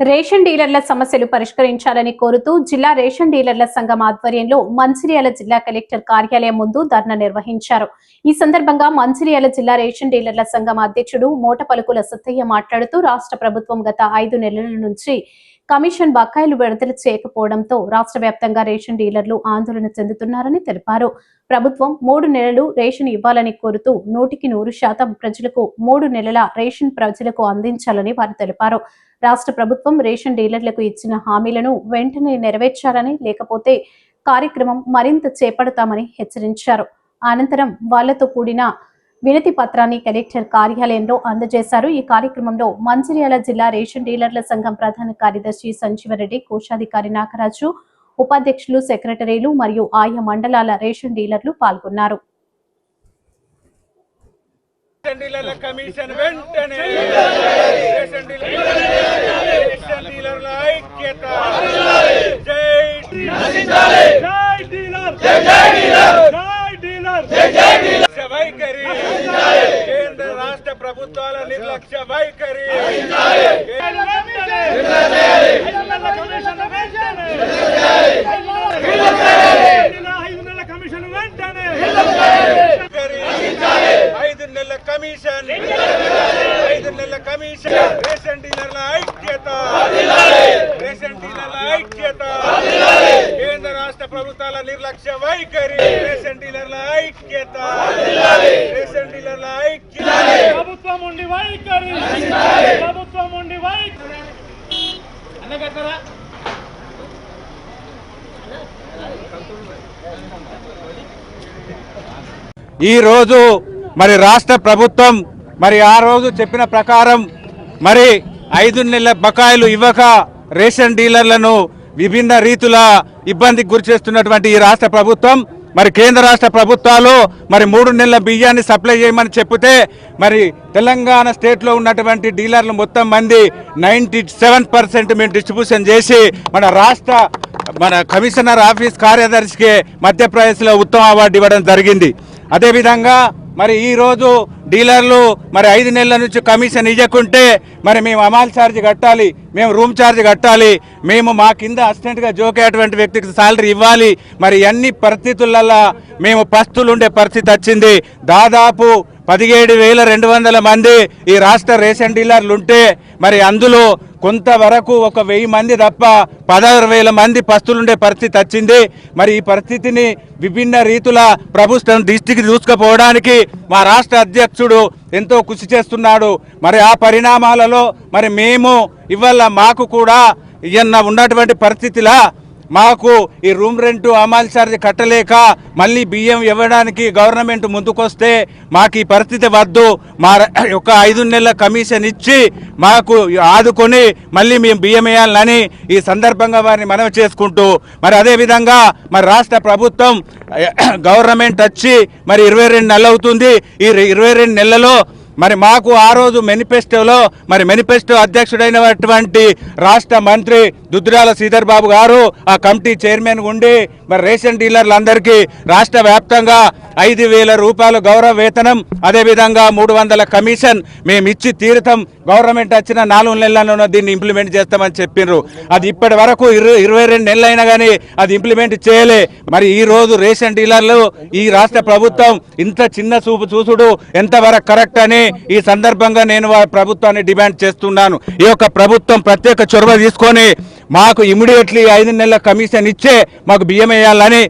Ration డీలర్ల సమస్యలు పరిష్కరించాలని కోరుతూ జిల్లా రేషన్ డీలర్ల సంఘం ఆధ్వర్యంలో మంచిర్యాల జిల్లా కలెక్టర్ కార్యాలయం ముందు ధర్నా నిర్వహించారు. ఈ సందర్భంగా మంచిర్యాల జిల్లా రేషన్ డీలర్ల సంఘం అధ్యక్షుడు మోటపలుకుల సత్తయ్య మాట్లాడుతూ రాష్ట్ర ప్రభుత్వం గత ఐదు నెలల నుంచి కమిషన్ బకాయిలు విడుదల చేయకపోవడంతో రాష్ట్ర వ్యాప్తంగా రేషన్ డీలర్లు ఆందోళన చెందుతున్నారని తెలిపారు. ప్రభుత్వం మూడు నెలలు రేషన్ ఇవ్వాలని కోరుతూ నూటికి నూరు శాతం ప్రజలకు మూడు నెలల రేషన్ ప్రజలకు అందించాలని వారు తెలిపారు. రాష్ట్ర ప్రభుత్వం రేషన్ డీలర్లకు ఇచ్చిన హామీలను వెంటనే నెరవేర్చాలని లేకపోతే కార్యక్రమం మరింత చేపడతామని హెచ్చరించారు. అనంతరం వాళ్ళతో కూడిన వినతి పత్రాన్ని కలెక్టర్ కార్యాలయంలో అందజేశారు. ఈ కార్యక్రమంలో మంచిర్యాల జిల్లా రేషన్ డీలర్ల సంఘం ప్రధాన కార్యదర్శి సంజీవరెడ్డి కోశాధికారి నాగరాజు ఉపాధ్యక్షులు సెక్రటరీలు మరియు ఆయా మండలాల రేషన్ డీలర్లు పాల్గొన్నారు. రేషన్ డీలర్ల కమిషన్ వెంటనే రేషన్ డీలర్- రేషన్ డీలర్ల ఐక్యత. జై జై డీలర్. జై డీలర్. జై డీలర్ వైఖరి కేంద్ర రాష్ట్ర ప్రభుత్వాల నిర్లక్ష్య వైఖరి. కమిషన్. ఐదు నెలల కమిషన్. రేషన్ డీలర్ల ఐక్యత. రేషన్ డీలర్ల ఐక్యత. కేంద్ర రాష్ట్ర ప్రభుత్వాల నిర్లక్ష్య వైఖరి. రేషన్ డీలర్ల ఐక్యత. రేషన్ డీలర్ల ఐక్యత. ప్రభుత్వం ఉండి వైఖరి. ప్రభుత్వం ఉండి వైఖరి. అన్నగట్టరా ఈరోజు మరి రాష్ట్ర ప్రభుత్వం మరి ఆ రోజు చెప్పిన ప్రకారం మరి ఐదు నెలల బకాయిలు ఇవ్వక రేషన్ డీలర్లను విభిన్న రీతుల ఇబ్బందికి గురి చేస్తున్నటువంటి ఈ రాష్ట్ర ప్రభుత్వం మరి కేంద్ర రాష్ట్ర ప్రభుత్వాలు మరి మూడు నెలల బియ్యాన్ని సప్లై చేయమని చెప్తే మరి తెలంగాణ స్టేట్లో ఉన్నటువంటి డీలర్లు మొత్తం మంది నైంటీ సెవెన్ పర్సెంట్ మేము డిస్ట్రిబ్యూషన్ చేసి మన రాష్ట్ర మన కమిషనర్ ఆఫీస్ కార్యదర్శికి మధ్యప్రదేశ్లో ఉత్తమ అవార్డు ఇవ్వడం జరిగింది. అదేవిధంగా మరి ఈరోజు డీలర్లు మరి ఐదు నెలల నుంచి కమిషన్ ఇవ్వకుంటే మరి మేము అమాల్ ఛార్జ్ కట్టాలి మేము రూమ్ ఛార్జ్ కట్టాలి మేము మా కింద అసిస్టెంట్గా జోకేటువంటి వ్యక్తికి సాలరీ ఇవ్వాలి. మరి అన్ని పరిస్థితులలో మేము పస్తులు ఉండే పరిస్థితి వచ్చింది. దాదాపు పదిహేడు వేల రెండు వందల మంది ఈ రాష్ట్ర రేషన్ డీలర్లు ఉంటే మరి అందులో కొంతవరకు ఒక వెయ్యి మంది తప్ప పదహారు వేల మంది పస్తులుండే పరిస్థితి వచ్చింది మరి ఈ పరిస్థితిని విభిన్న రీతుల ప్రభుత్వం దృష్టికి చూసుకుపోవడానికి మా రాష్ట్ర అధ్యక్షుడు ఎంతో కృషి చేస్తున్నాడు. మరి ఆ పరిణామాలలో మరి మేము ఇవాళ మాకు కూడా ఇయన్న ఉన్నటువంటి పరిస్థితిలా మాకు ఈ రూమ్ రెంట్ అమాల్ ఛార్జ్ కట్టలేక మళ్ళీ బియ్యం ఇవ్వడానికి గవర్నమెంట్ ముందుకొస్తే మాకు ఈ పరిస్థితి వద్దు. మా యొక్క ఒక ఐదు నెలల కమిషన్ ఇచ్చి మాకు ఆదుకొని మళ్ళీ మేము బియ్యం వేయాలని ఈ సందర్భంగా వారిని మనవి చేసుకుంటూ మరి అదేవిధంగా మరి రాష్ట్ర ప్రభుత్వం గవర్నమెంట్ వచ్చి మరి ఇరవై రెండు నెలలు అవుతుంది. ఈ ఇరవై రెండు నెలలలో మరి మాకు ఆ రోజు మేనిఫెస్టోలో మరి మేనిఫెస్టో అధ్యక్షుడైనటువంటి రాష్ట్ర మంత్రి దుద్దిరాల శ్రీధర్ బాబు గారు ఆ కమిటీ చైర్మన్ ఉండి మరి రేషన్ డీలర్లందరికీ రాష్ట్ర వ్యాప్తంగా ఐదు వేల రూపాయలు గౌరవ వేతనం అదేవిధంగా మూడు వందల కమిషన్ మేము ఇచ్చి తీరుతాం. గవర్నమెంట్ వచ్చిన నాలుగు నెలల్లోనూ దీన్ని ఇంప్లిమెంట్ చేస్తామని చెప్పిండ్రు అది ఇప్పటి వరకు ఇరవై ఇరవై రెండు నెలలు అయినా కానీ అది ఇంప్లిమెంట్ చేయలే. మరి ఈ రోజు రేషన్ డీలర్లు ఈ రాష్ట్ర ప్రభుత్వం ఇంత చిన్న చూపు చూసుడు ఎంతవరకు కరెక్ట్ అని ఈ సందర్భంగా నేను ప్రభుత్వాన్ని డిమాండ్ చేస్తున్నాను. ఈ యొక్క ప్రభుత్వం ప్రత్యేక చొరవ తీసుకొని మాకు ఇమీడియట్లీ ఐదు నెలల కమిషన్ ఇచ్చే మాకు బియ్యం వేయాలని